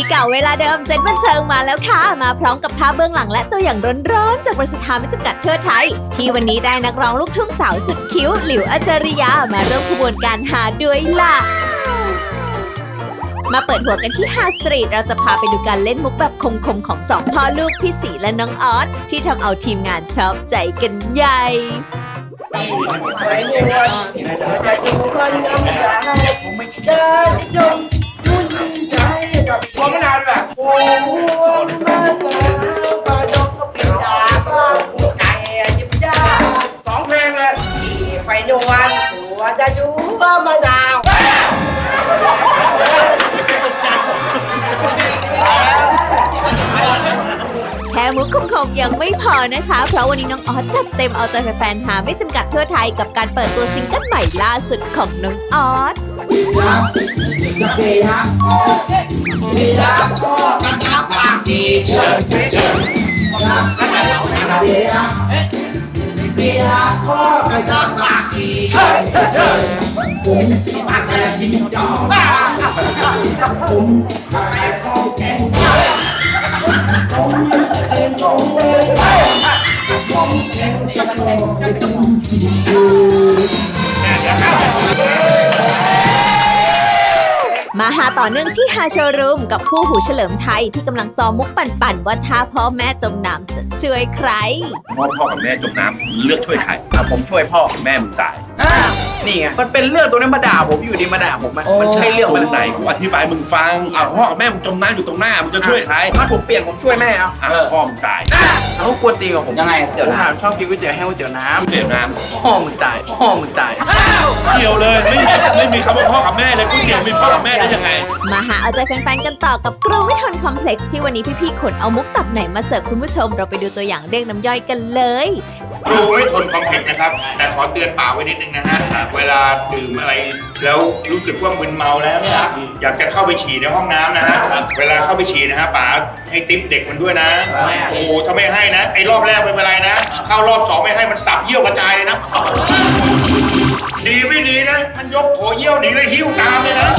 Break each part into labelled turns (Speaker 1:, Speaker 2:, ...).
Speaker 1: ร์เก่าเวลาเดิมเซตบันเทิงมาแล้วค่ะ มาพร้อมกับภาพเบื้องหลังและตัวอย่างร้อนๆ จากบริษัทฮาไม่จำกัดทั่วไทย ที่วันนี้ได้นักร้องลูกทุ่งสาวสุดคิ้ว หลิวอาจาริยามาร่วมขบวนการหาด้วยล่ะมาเปิดหัวกันที่ฮาสตรีทเราจะพาไปดูการเล่นมุกแบบคมๆของสองพ่อลูกพี่สีและน้องออสที่ทำเอาทีมงานชอบใจกันใหญ่
Speaker 2: ไปนวลจะจูกันยังไงเดินจง กับ
Speaker 3: พอมะนาวด้วย
Speaker 2: โอ้โห มุก
Speaker 1: คมๆยังไม่พอนะคะ เพราะวันนี้น้องออสจัดเต็มเอาใจแฟนๆหาไม่จำกัดทั่วไทยกับการเปิดตัวซิงเกิลใหม่ล่าสุดของน้องออส
Speaker 2: เบียร์เบียร์พ่อกันทับปากดีเชิญเชิญเบีร์เบียร์พ่อกันทับปากดีเชิญเชิญผมปากแดงยิงจ่อผมปากแดงเข้าแก มา
Speaker 1: หาต่อเนื่องที่ฮาโชว์รูมกับคู่หูเฉลิมไทยที่กำลังซ้อมมุกปั่นๆว่าถ้าพ่อแม่จมน้ำจะช่วยใคร
Speaker 3: พ่อพ่อกับแม่จมน้ำเลือกช่วยใครอะผมช่วยพ่อแม่มึงตายา
Speaker 4: นี่ไงมันเป็นเรื่องตรงนั้นมาด่าผมอยู่ดีมาด่าผมไหมมันใช่เรื่อง
Speaker 3: ต
Speaker 4: มัน
Speaker 3: รงไหนกูอธิบายมึงฟังอะพ่อกับแม่มึงจมน้ำอยู่ตรงหน้ามึงจะช่วยใคร
Speaker 4: ถ้าผมเปลี่ยนผมช่วยแม่เอา
Speaker 3: อะพ่อมึงตาย
Speaker 4: เขากวนตีกับผม
Speaker 5: ยังไง
Speaker 4: เดี๋ยวถามชอบกินก๋วยเตี๋ยวแห้งก๋วยเตี๋ยวน้
Speaker 3: เดี๋ยวน้ำ
Speaker 4: พ่อมึงตายพ่อมึงตายำ
Speaker 3: เกี่ยวเลยไม่ไม่มีคำว่าพ่อกับแม่เลยกูเกี่ยวมีพ่อกับแม่ได้ยังไง
Speaker 1: มาหาเอาใจแฟนๆ กันต่อกับกรูไม่ทนคอมเพล็กซ์ที่วันนี้พี่ๆขนเอามุกตับไหนมาเสิร์ฟคุณผู้ชม เราไปดูตัวอย่างเรียกน้ำย่อยกันเลย
Speaker 6: ดูไม่ทนความเผ็ดนะครับ แต่ขอเตือนป่าไว้นิดนึงนะฮะเวลาดื่มอะไรแล้วรู้สึกว่ามึนเมาแล้วเนี่ยอยากจะเข้าไปฉี่ในห้องน้ำนะฮะเวลาเข้าไปฉี่นะฮะป๋าให้ติ๊บเด็กมันด้วยนะโอ้โหถ้าไม่ให้นะไอ้รอบแรกไม่เป็นไรนะ เข้ารอบสองไม่ให้มันสับเยี่ยวกระจายเลยนะดีไม่ดีนะ มันยกโถเยี่ยวหนีเลยหิ้วตามเลยนะ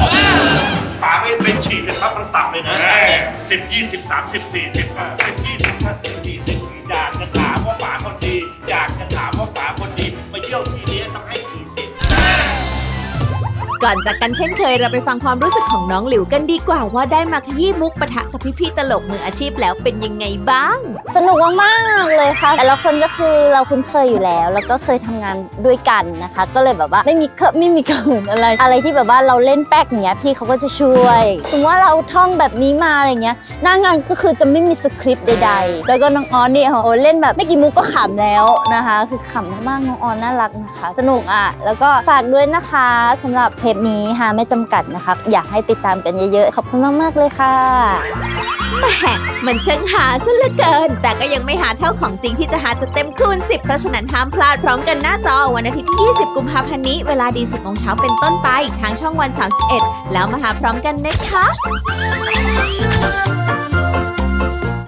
Speaker 3: ป๋าไม่เป็นฉีดเสร็จปั๊บมันสับเลยนะสิบยี่สิบสามสิบสี่สิบห้าสิบยี่สิบห้าสิบสี่สิบอยากจะถามว่าป๋าคนดี ก่อ
Speaker 1: นจากกันเช่นเคยเราไปฟังความรู้สึกของน้องหลิวกันดีกว่าว่าได้มาขยี้มุกปะทะกับพี่ๆตลกมืออาชีพแล้วเป็นยังไงบ้าง
Speaker 7: สนุกมากๆเลยค่ะ แต่ละคนก็คือเราคุ้นเคยอยู่แล้ว แล้วก็เคยทำงานด้วยกันนะคะ ก็เลยแบบว่าไม่มีเคไม่มีเขินอะไร อะไรที่แบบว่าเราเล่นแป๊กเนี้ยพี่เขาก็จะช่วยถึงว่าเราท่องแบบนี้มาอะไรเงี้ยหน้างานก็คือจะไม่มีสคริปต์ใดๆ แล้วก็น้องออนเนี่ยโอ้เล่นแบบไม่กี่มุกก็ขำแล้วนะคะ คือขำมากๆน้องออนน่ารักนะคะ สนุกอะแล้วก็ฝากด้วยนะคะสำหรับเทปนี้ฮะไม่จำกัดนะคะ อยากให้ติดตามกันเยอะๆ ขอบคุณมากๆเลยค่ะ
Speaker 1: แหมมันช่างหาซะเหลือเกิน แต่ก็ยังไม่หาเท่าของจริงที่จะหาจะเต็มคูณ10 เพราะฉะนั้นห้ามพลาดพร้อมกันหน้าจอวันอาทิตย์ที่ 20 กุมภาพันธ์นี้ เวลาดี 10โมงเช้าเป็นต้นไปทางช่องวัน 31 แล้วมาหาพร้อมกันนะคะ